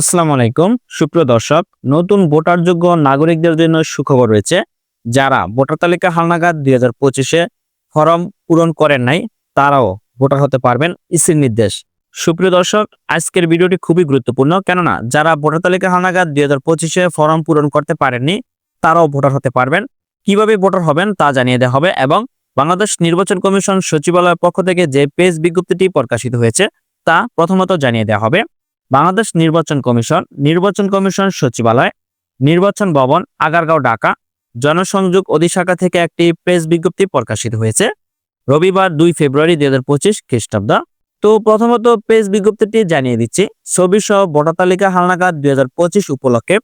আসসালামু আলাইকুম। সুপ্রিয় দর্শক, নতুন ভোটারযোগ্য নাগরিকদের জন্য সুখবর রয়েছে। যারা ভোটার তালিকা হালনাগাদ দুই হাজার পঁচিশে ফর্ম পূরণ করেন নাই, তারাও ভোটার হতে পারবেন ইসির নির্দেশ। সুপ্রিয় দর্শক, আজকের ভিডিওটি খুবই গুরুত্বপূর্ণ। কেননা, যারা ভোটার তালিকা হালনাগাদ দুই হাজার পঁচিশে ফর্ম পূরণ করতে পারেননি, তারাও ভোটার হতে পারবেন। কীভাবে ভোটার হবেন তা জানিয়ে দেওয়া হবে এবং বাংলাদেশ নির্বাচন কমিশন সচিবালয়ের পক্ষ থেকে যে পেজ বিজ্ঞপ্তিটি প্রকাশিত হয়েছে, তা প্রথমত জানিয়ে দেওয়া হবে। বাংলাদেশ নির্বাচন কমিশন নির্বাচন কমিশন সচিবালয়, নির্বাচন ভবন, আগারগাঁও, ঢাকা। জনসংযোগ অধিশাখা থেকে একটি প্রেস বিজ্ঞপ্তি প্রকাশিত হয়েছে। রবিবার দুই ফেব্রুয়ারি দুই হাজার পঁচিশ খ্রিস্টাব্দ। তো প্রথমত প্রেস বিজ্ঞপ্তিটি জানিয়ে দিচ্ছি, ছবি সহ ভোটার তালিকা হালনাগাদ দুই হাজার পঁচিশ উপলক্ষে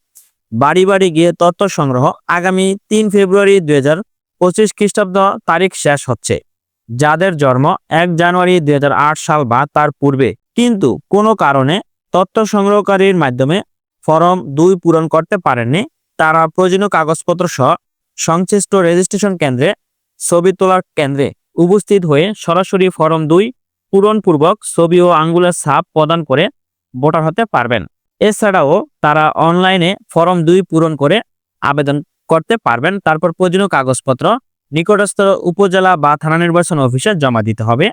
বাড়ি বাড়ি গিয়ে তথ্য সংগ্রহ আগামী তিন ফেব্রুয়ারি দুই হাজার পঁচিশ খ্রিস্টাব্দ তারিখ শেষ হচ্ছে। যাদের জন্ম এক জানুয়ারি দুই হাজার আট সাল বা তার পূর্বে। কিন্তু কোনো কারণে তথ্য সংগ্রহকারীর মাধ্যমে ফর্ম দুই পূরণ করতে পারেননি। তারা প্রয়োজনীয় কাগজপত্র সহ সংশ্লিষ্ট রেজিস্ট্রেশন কেন্দ্রে ছবি তোলার কেন্দ্রে উপস্থিত হয়ে সরাসরি ফর্ম দুই পূরণপূর্বক ছবি ও আঙ্গুলের ছাপ প্রদান করে ভোটার হতে পারবেন। এছাড়াও তারা অনলাইনে ফর্ম দুই পূরণ করে আবেদন করতে পারবেন। তারপর প্রয়োজনীয় কাগজপত্র নিকটস্থ উপজেলা বা থানা নির্বাচন অফিসে জমা দিতে হবে।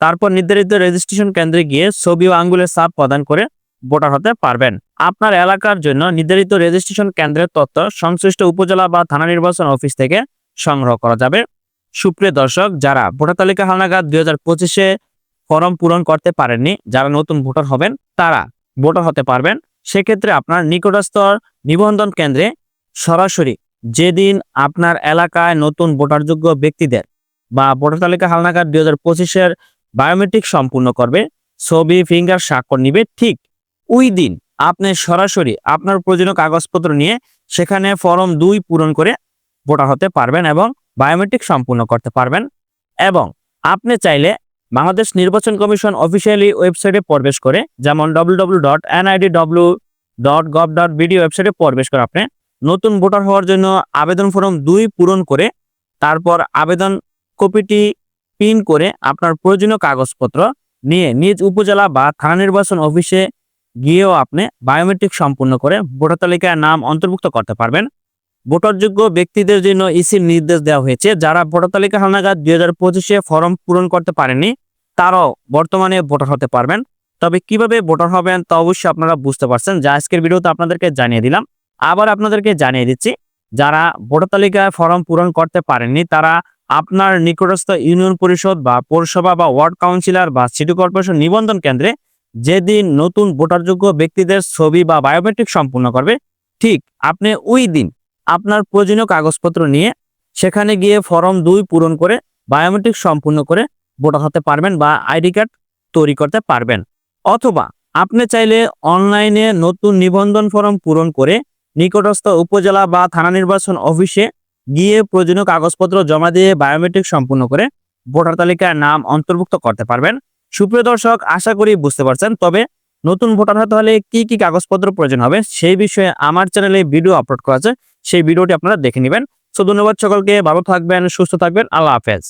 তারপর নির্ধারিত রেজিস্ট্রেশন কেন্দ্রে গিয়ে ছবি ও আঙ্গুলের ছাপ প্রদান করে ভোটার হতে পারবেন। আপনার এলাকার জন্য নির্ধারিত রেজিস্ট্রেশন কেন্দ্রের তথ্য সংশ্লিষ্ট উপজেলা বা থানা নির্বাচন অফিস থেকে সংগ্রহ করা যাবে। সুপ্রিয় দর্শক, যারা ভোটার তালিকা হালনাগাদ দুই হাজার পঁচিশে ফর্ম পূরণ করতে পারেননি, যারা নতুন ভোটার হবেন, তারা ভোটার হতে পারবেন। সেক্ষেত্রে আপনার নিকটস্থ নিবন্ধন কেন্দ্রে সরাসরি যেদিন আপনার এলাকায় নতুন ভোটারযোগ্য ব্যক্তিদের বা ভোটার তালিকা হালনাগাদ দুই হাজার পঁচিশের বায়োমেট্রিক সম্পূর্ণ করবে, ছবি ফিঙ্গার স্বাক্ষর নিবে, ঠিক ওই দিন আপনি সরাসরি আপনার প্রয়োজনীয় কাগজপত্র নিয়ে সেখানে ফর্ম দুই পূরণ করে ভোটার হতে পারবেন এবং বায়োমেট্রিক সম্পূর্ণ করতে পারবেন। এবং আপনি চাইলে বাংলাদেশ নির্বাচন কমিশন অফিসিয়ালি ওয়েবসাইটে প্রবেশ করে, যেমন W dot NID W dot gov dot BD ওয়েবসাইটে প্রবেশ করে আপনি নতুন ভোটার হওয়ার জন্য আবেদন ফর্ম দুই পূরণ করে, তারপর আবেদন কপিটি পিন করে আপনার প্রয়োজনীয় কাগজপত্র নিয়ে নিজ উপজেলা বা থানা নির্বাচন অফিসে গিয়েও আপনি বায়োমেট্রিক সম্পূর্ণ করে ভোটার তালিকায় নাম অন্তর্ভুক্ত করতে পারবেন। ভোটারযোগ্য ব্যক্তিদের জন্য ইসির নির্দেশ দেওয়া হয়েছে। যারা ভোটার তালিকা হালনাগাদ দুই হাজার পঁচিশে ফর্ম পূরণ করতে পারেনি তারাও বর্তমানে ভোটার হতে পারবেন। তবে কীভাবে ভোটার হবেন তা অবশ্যই আপনারা বুঝতে পারছেন। যা আজকের ভিডিওতে আপনাদেরকে জানিয়ে দিলাম। আবার আপনাদেরকে জানিয়ে দিচ্ছি, যারা ভোটার তালিকায় ফর্ম পূরণ করতে পারেননি, তারা আপনার নিকটস্থ ইউনিয়ন পরিষদ বা পৌরসভা বা ওয়ার্ড কাউন্সিলর বা সিটি কর্পোরেশন নিবন্ধন কেন্দ্রে যেদিন নতুন ভোটারযোগ্য ব্যক্তিদের ছবি বা বায়োমেট্রিক সম্পূর্ণ করবে, ঠিক আপনি ওই দিন আপনার প্রয়োজনীয় কাগজপত্র নিয়ে সেখানে গিয়ে ফর্ম দুই পূরণ করে বায়োমেট্রিক সম্পূর্ণ করে ভোটার হতে পারবেন বা আইডি কার্ড তৈরি করতে পারবেন। অথবা আপনি চাইলে অনলাইনে নতুন নিবন্ধন ফর্ম পূরণ করে নিকটস্থ উপজেলা বা থানা নির্বাচন অফিসে গিয়ে প্রয়োজনীয় কাগজপত্র জমা দিয়ে বায়োমেট্রিক সম্পূর্ণ করে ভোটার তালিকায় নাম অন্তর্ভুক্ত করতে পারবেন। সুপ্রিয় দর্শক, আশা করি বুঝতে পারছেন। তবে নতুন ভোটার হতে হলে কি কি কাগজপত্র প্রয়োজন হবে সেই বিষয়ে আমার চ্যানেলে ভিডিও আপলোড করা আছে। সেই ভিডিওটি আপনারা দেখে নেবেন। সো ধন্যবাদ সকলকে, ভালো থাকবেন, সুস্থ থাকবেন। আল্লাহ হাফেজ।